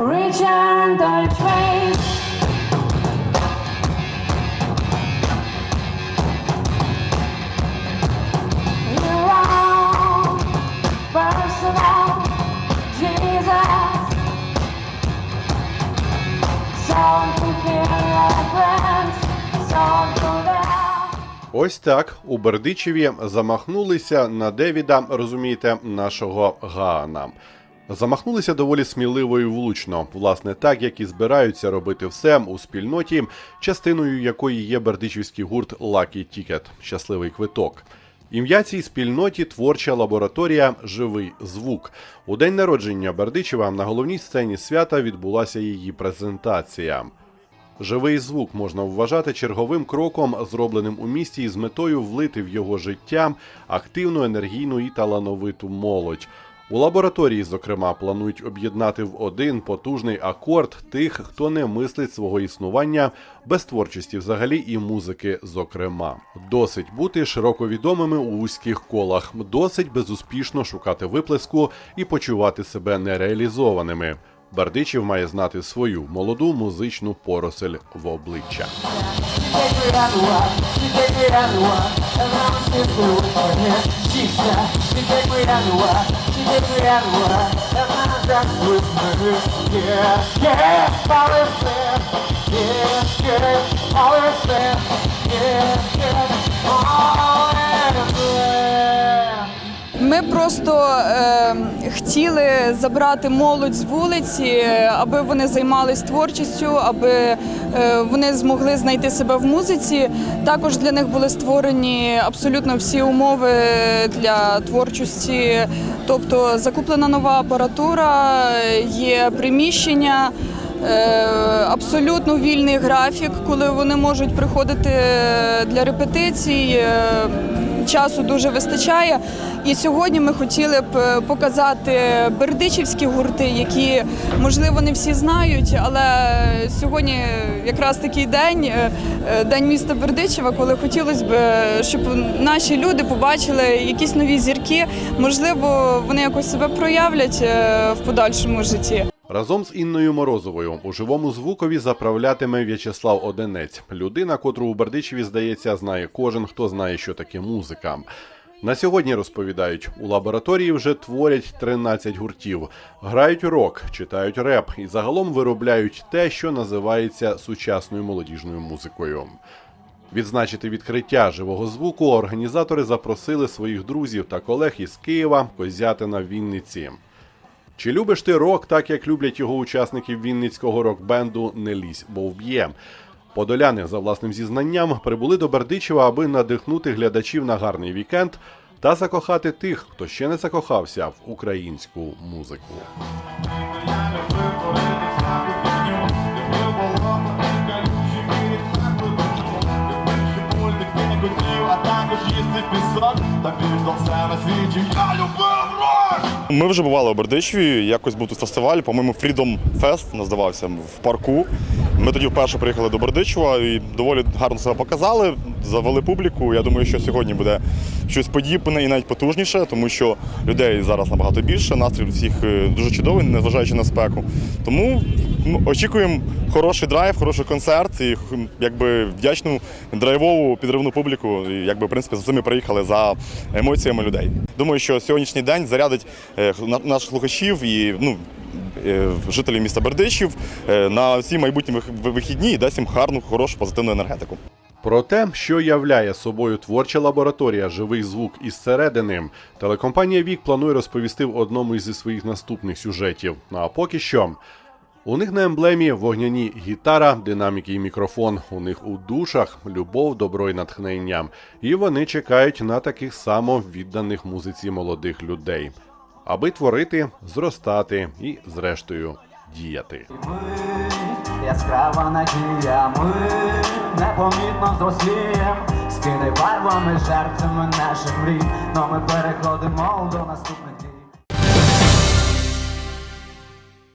Return the Ось так у Бердичеві замахнулися на Девіда, розумієте, нашого Гаана. Замахнулися доволі сміливо і влучно, власне, так як і збираються робити все у спільноті, частиною якої є бердичівський гурт Lucky Ticket – щасливий квиток. Ім'я цій спільноті творча лабораторія Живий звук. У день народження Бердичева на головній сцені свята відбулася її презентація. Живий звук можна вважати черговим кроком, зробленим у місті із метою влити в його життя активну, енергійну і талановиту молодь. У лабораторії, зокрема, планують об'єднати в один потужний акорд тих, хто не мислить свого існування без творчості взагалі і музики, зокрема. Досить бути широко відомими у вузьких колах, досить безуспішно шукати виплеску і почувати себе нереалізованими. Бардичів має знати свою молоду музичну поросель в обличчя. yeah hour, every dance with me. Yes, yes, yeah, yeah. stand. Yes, yes, yeah, yeah. stand. Yes, yes, yeah, yeah. Просто е, хотіли забрати молодь з вулиці, е, аби вони займались творчістю, аби е, вони змогли знайти себе в музиці. Також для них були створені абсолютно всі умови для творчості, тобто закуплена нова апаратура, є приміщення. Е, Абсолютно вільний графік, коли вони можуть приходити для репетицій. Часу дуже вистачає. І сьогодні ми хотіли б е, показати бердичівські гурти, які можливо не всі знають, але сьогодні якраз такий день, е, е, день міста Бердичева, коли хотілося б, щоб наші люди побачили якісь нові зірки. Можливо, вони якось себе проявлять в подальшому житті. Разом з Інною Морозовою у живому звукові заправлятиме В'ячеслав Одинець, людина, котру у Бердичеві, здається, знає кожен, хто знає, що таке музика. На сьогодні розповідають, у лабораторії вже творять 13 гуртів, грають рок, читають реп і загалом виробляють те, що називається сучасною молодіжною музикою. Відзначити відкриття живого звуку організатори запросили своїх друзів та колег із Києва, Козятина, Вінниці. Чи любиш ти рок, так як люблять його учасників вінницького рок-бенду Не лізь, бо вб'є? Подоляни, за власним зізнанням, прибули до Бердичева, аби надихнути глядачів на гарний вікенд та закохати тих, хто ще не закохався в українську музику. А також їсти пісок, та більше все на світі. Я рок! Ми вже бували у Бердичеві, якось був тут фестиваль, по-моєму, Freedom Fest називався в парку. Ми тоді вперше приїхали до Бердичева і доволі гарно себе показали, завели публіку. Я думаю, що сьогодні буде щось подібне і навіть потужніше, тому що людей зараз набагато більше, настрій всіх е, дуже чудовий, незважаючи на спеку. Тому очікуємо хороший драйв, хороший концерт і якби вдячну драйвову підривну публіку. І, якби, в принципі, за цими приїхали за емоціями людей. Думаю, що сьогоднішній день зарядить е, наших слухачів і ну. е, Жителів міста Бердичів е, на всі майбутні вихідні і дасть їм гарну, хорошу позитивну енергетику. Про те, що являє собою творча лабораторія Живий звук із середини, телекомпанія Вік планує розповісти в одному із своїх наступних сюжетів. Ну, А поки що. У них на емблемі вогняні гітара, динаміки і мікрофон. У них у душах любов, добро і натхнення. І вони чекають на таких само відданих музиці молодих людей, аби творити, зростати і, зрештою, діяти. Ми яскрава надія, ми непомітно зрослієм, скидай барвами, жертвами наших мрій, но ми переходимо до наступних.